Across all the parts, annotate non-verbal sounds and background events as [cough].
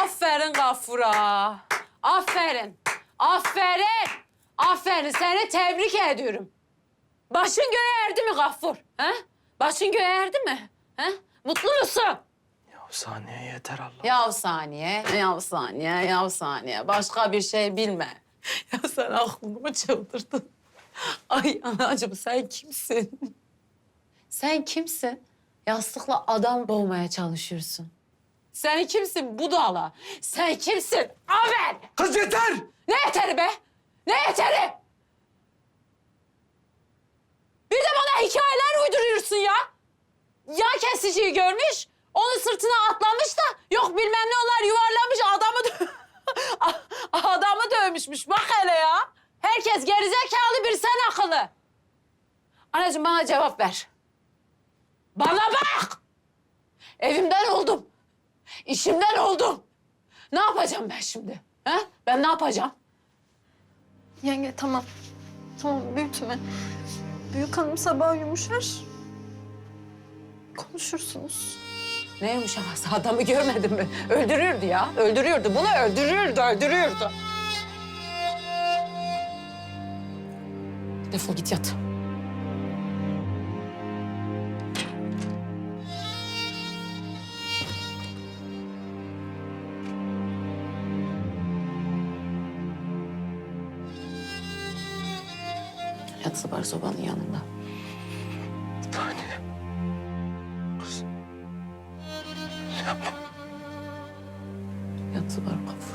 Aferin Gafur'a. Aferin. Aferin. Aferin. Seni tebrik ediyorum. Başın göğe erdi mi Gafur? He? Başın göğe erdi mi? He? Mutlu musun? Ya saniye yeter Allah. Yav saniye, yav saniye, yav saniye. Başka bir şey bilme. [laughs] Ya sen aklını mı çıldırdın? Ay anacığım sen kimsin? Sen kimsin? Yastıkla adam boğmaya çalışıyorsun. Sen kimsin budala? Sen kimsin? Avel! Kız yeter! Ne yeteri be? Ne yeteri? Bir de bana hikayeler uyduruyorsun ya. Yan kesiciyi görmüş, onun sırtına atlamış da yok bilmem ne onlar yuvarlamış adamı dö- [laughs] adamı dövmüşmüş. Bak hele ya. Herkes gerizekalı bir sen akıllı. Anacığım bana cevap ver. Bana bak! Evimden oldum. İşimden oldum. Ne yapacağım ben şimdi? Ha? Ben ne yapacağım? Yenge tamam. Tamam büyütme. Büyük hanım sabah yumuşar. Konuşursunuz. Ne yumuşaması adamı görmedin mi? Öldürürdü ya. Öldürürdü. Bunu öldürürdü, öldürürdü. Defol git yat. Yat sıbar sobanın yanında. Saniye. Kız. Yapma. Yat sıbar kafur.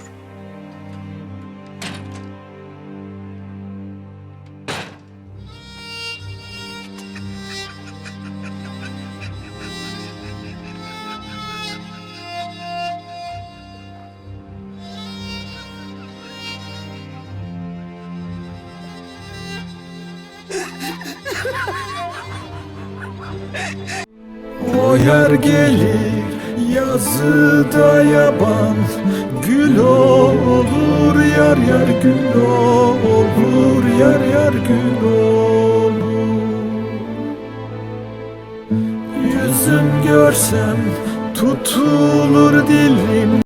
O yer gelir yazıda yaban. Gül olur yar yar gül olur Yar yar gül olur. Yüzüm görsem tutulur dilim